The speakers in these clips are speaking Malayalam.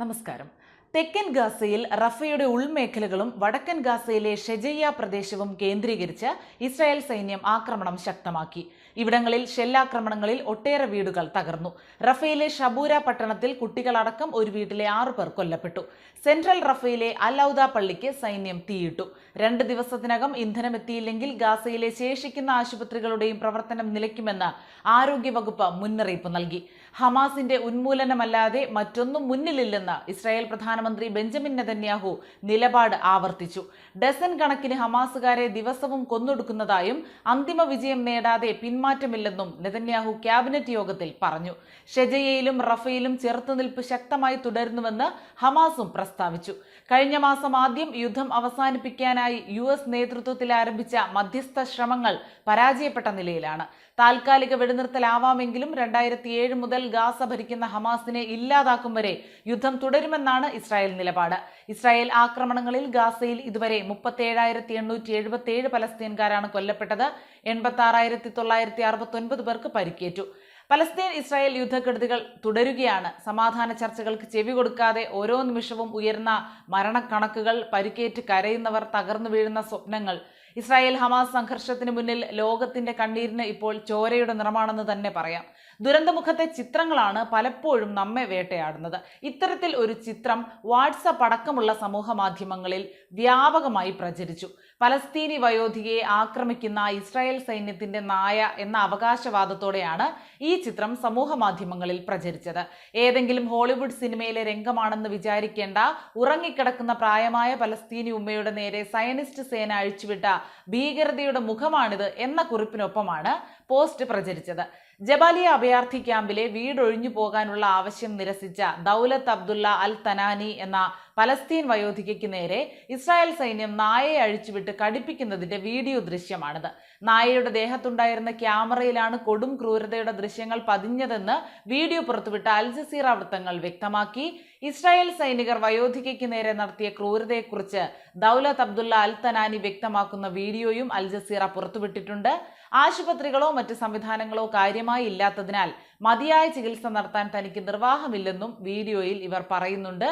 നമസ്കാരം. തെക്കൻ ഗാസയിൽ റഫയുടെ ഉൾമേഖലകളും വടക്കൻ ഗാസയിലെ ഷെജയ്യ പ്രദേശവും കേന്ദ്രീകരിച്ച് ഇസ്രായേൽ സൈന്യം ആക്രമണം ശക്തമാക്കി. ഇവിടങ്ങളിൽ ഷെല്ലാക്രമണങ്ങളിൽ ഒട്ടേറെ വീടുകൾ തകർന്നു. റഫയിലെ ഷബൂര പട്ടണത്തിൽ കുട്ടികളടക്കം ഒരു വീട്ടിലെ ആറു പേർ കൊല്ലപ്പെട്ടു. സെൻട്രൽ റഫയിലെ അലൌദ പള്ളിക്ക് സൈന്യം തീയിട്ടു. രണ്ട് ദിവസത്തിനകം ഇന്ധനമെത്തിയില്ലെങ്കിൽ ഗാസയിലെ ശേഷിക്കുന്ന ആശുപത്രികളുടെയും പ്രവർത്തനം നിലയ്ക്കുമെന്ന് ആരോഗ്യവകുപ്പ് മുന്നറിയിപ്പ് നൽകി. ഹമാസിന്റെ ഉന്മൂലനമല്ലാതെ മറ്റൊന്നും മുന്നിലില്ലെന്ന് ഇസ്രായേൽ പ്രധാനമന്ത്രി ബെഞ്ചമിൻ നെതന്യാഹു നിലപാട് ആവർത്തിച്ചു. ഡസൻ കണക്കിന് ഹമാസുകാരെ ദിവസവും കൊന്നൊടുക്കുന്നതായും അന്തിമ വിജയം നേടാതെ പിന്മാറ്റമില്ലെന്നും നെതന്യാഹു ക്യാബിനറ്റ് യോഗത്തിൽ പറഞ്ഞു. ഷെജയയിലും റഫയിലും ചെറുത്തുനിൽപ്പ് ശക്തമായി തുടരുന്നുവെന്ന് ഹമാസും പ്രസ്താവിച്ചു. കഴിഞ്ഞ മാസം ആദ്യം യുദ്ധം അവസാനിപ്പിക്കാനായി യു എസ് നേതൃത്വത്തിൽ ആരംഭിച്ച മധ്യസ്ഥ ശ്രമങ്ങൾ പരാജയപ്പെട്ട നിലയിലാണ്. താൽക്കാലിക വെടിനിർത്തലാവാമെങ്കിലും രണ്ടായിരത്തി ഏഴ് മുതൽ ഗാസ ഭരിക്കുന്ന ഹമാസിനെ ഇല്ലാതാക്കും വരെ യുദ്ധം തുടരുമെന്നാണ് ഇസ്രായേൽ നിലപാട്. ഇസ്രായേൽ ആക്രമണങ്ങളിൽ ഗാസയിൽ ഇതുവരെ മുപ്പത്തേഴായിരത്തി എണ്ണൂറ്റി എഴുപത്തി ഏഴ് പലസ്തീൻകാരാണ് കൊല്ലപ്പെട്ടത്. എൺപത്തി ആറായിരത്തി തൊള്ളായിരത്തി അറുപത്തി ഒൻപത് പേർക്ക് പരിക്കേറ്റു. പലസ്തീൻ ഇസ്രായേൽ യുദ്ധക്കെടുതികൾ തുടരുകയാണ്. സമാധാന ചർച്ചകൾക്ക് ചെവി കൊടുക്കാതെ ഓരോ നിമിഷവും ഉയർന്ന മരണക്കണക്കുകൾ പരിക്കേറ്റ് കരയുന്നവർ തകർന്നു വീഴുന്ന സ്വപ്നങ്ങൾ. ഇസ്രായേൽ ഹമാസ് സംഘർഷത്തിന് മുന്നിൽ ലോകത്തിന്റെ കണ്ണീരിന് ഇപ്പോൾ ചോരയുടെ നിറമാണെന്ന് തന്നെ പറയാം. ദുരന്തമുഖത്തെ ചിത്രങ്ങളാണ് പലപ്പോഴും നമ്മെ വേട്ടയാടുന്നത്. ഇത്തരത്തിൽ ഒരു ചിത്രം വാട്സപ്പ് അടക്കമുള്ള സമൂഹ മാധ്യമങ്ങളിൽ വ്യാപകമായി പ്രചരിച്ചു. പലസ്തീനി വയോധികയെ ആക്രമിക്കുന്ന ഇസ്രായേൽ സൈന്യത്തിന്റെ നായ എന്ന അവകാശവാദത്തോടെയാണ് ഈ ചിത്രം സമൂഹ മാധ്യമങ്ങളിൽ പ്രചരിച്ചത്. ഏതെങ്കിലും ഹോളിവുഡ് സിനിമയിലെ രംഗമാണെന്ന് വിചാരിക്കേണ്ട ഉറങ്ങിക്കിടക്കുന്ന പ്രായമായ പലസ്തീനി ഉമ്മയുടെ നേരെ സയനിസ്റ്റ് സേന അഴിച്ചുവിട്ട ഭീകരതയുടെ മുഖമാണിത് എന്ന കുറിപ്പിനൊപ്പമാണ് പോസ്റ്റ് പ്രചരിച്ചത്. ജബാലിയ അഭയാർത്ഥി ക്യാമ്പിലെ വീടൊഴിഞ്ഞു പോകാനുള്ള ആവശ്യം നിരസിച്ച ദൗലത്ത് അബ്ദുള്ള അൽ തനാനി എന്ന പലസ്തീൻ വയോധികയ്ക്ക് നേരെ ഇസ്രായേൽ സൈന്യം നായയെ അഴിച്ചുവിട്ട് കടിപ്പിക്കുന്നതിന്റെ വീഡിയോ ദൃശ്യമാണിത്. നായയുടെ ദേഹത്തുണ്ടായിരുന്ന ക്യാമറയിലാണ് കൊടും ക്രൂരതയുടെ ദൃശ്യങ്ങൾ പതിഞ്ഞതെന്ന് വീഡിയോ പുറത്തുവിട്ട അൽ ജസീറ വൃത്തങ്ങൾ വ്യക്തമാക്കി. ഇസ്രായേൽ സൈനികർ വയോധികയ്ക്ക് നേരെ നടത്തിയ ക്രൂരതയെക്കുറിച്ച് ദൗലത്ത് അബ്ദുള്ള അൽ തനാനി വ്യക്തമാക്കുന്ന വീഡിയോയും അൽ ജസീറ പുറത്തുവിട്ടിട്ടുണ്ട്. ആശുപത്രികളോ മറ്റ് സംവിധാനങ്ങളോ കാര്യമായി ഇല്ലാത്തതിനാൽ മതിയായ ചികിത്സ നടത്താൻ തനിക്ക് നിർവാഹമില്ലെന്നും വീഡിയോയിൽ ഇവർ പറയുന്നുണ്ട്.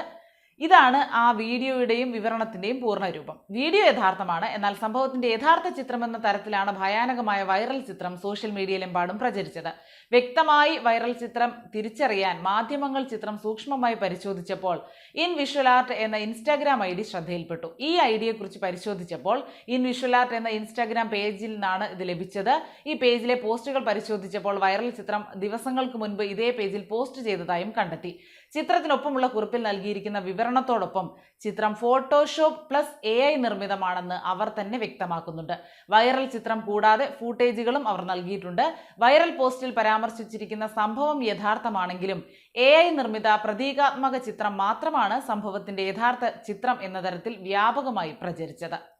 ഇതാണ് ആ വീഡിയോയുടെയും വിവരണത്തിന്റെയും പൂർണരൂപം. വീഡിയോ യഥാർത്ഥമാണ് എന്നാൽ സംഭവത്തിന്റെ യഥാർത്ഥ ചിത്രം എന്ന തരത്തിലാണ് ഭയാനകമായ വൈറൽ ചിത്രം സോഷ്യൽ മീഡിയയിലെമ്പാടും പ്രചരിച്ചത്. വ്യക്തമായി വൈറൽ ചിത്രം തിരിച്ചറിയാൻ മാധ്യമങ്ങൾ ചിത്രം സൂക്ഷ്മമായി പരിശോധിച്ചപ്പോൾ ഇൻ വിഷ്വൽ ആർട്ട് എന്ന ഇൻസ്റ്റാഗ്രാം ഐ ഡി ശ്രദ്ധയിൽപ്പെട്ടു. ഈ ഐഡിയെക്കുറിച്ച് പരിശോധിച്ചപ്പോൾ ഇൻ വിഷ്വൽ ആർട്ട് എന്ന ഇൻസ്റ്റാഗ്രാം പേജിൽ നിന്നാണ് ഇത് ലഭിച്ചത്. ഈ പേജിലെ പോസ്റ്റുകൾ പരിശോധിച്ചപ്പോൾ വൈറൽ ചിത്രം ദിവസങ്ങൾക്ക് മുൻപ് ഇതേ പേജിൽ പോസ്റ്റ് ചെയ്തതായും കണ്ടെത്തി. ചിത്രത്തിനൊപ്പമുള്ള കുറിപ്പിൽ നൽകിയിരിക്കുന്ന വിവരണത്തോടൊപ്പം ചിത്രം ഫോട്ടോഷോപ്പ് പ്ലസ് എ ഐ നിർമ്മിതമാണെന്ന് അവർ തന്നെ വ്യക്തമാക്കുന്നുണ്ട്. വൈറൽ ചിത്രം കൂടാതെ ഫൂട്ടേജുകളും അവർ നൽകിയിട്ടുണ്ട്. വൈറൽ പോസ്റ്റിൽ പരാമർശിച്ചിരിക്കുന്ന സംഭവം യഥാർത്ഥമാണെങ്കിലും എ ഐ നിർമ്മിത പ്രതീകാത്മക ചിത്രം മാത്രമാണ് സംഭവത്തിന്റെ യഥാർത്ഥ ചിത്രം എന്ന തരത്തിൽ വ്യാപകമായി പ്രചരിച്ചത്.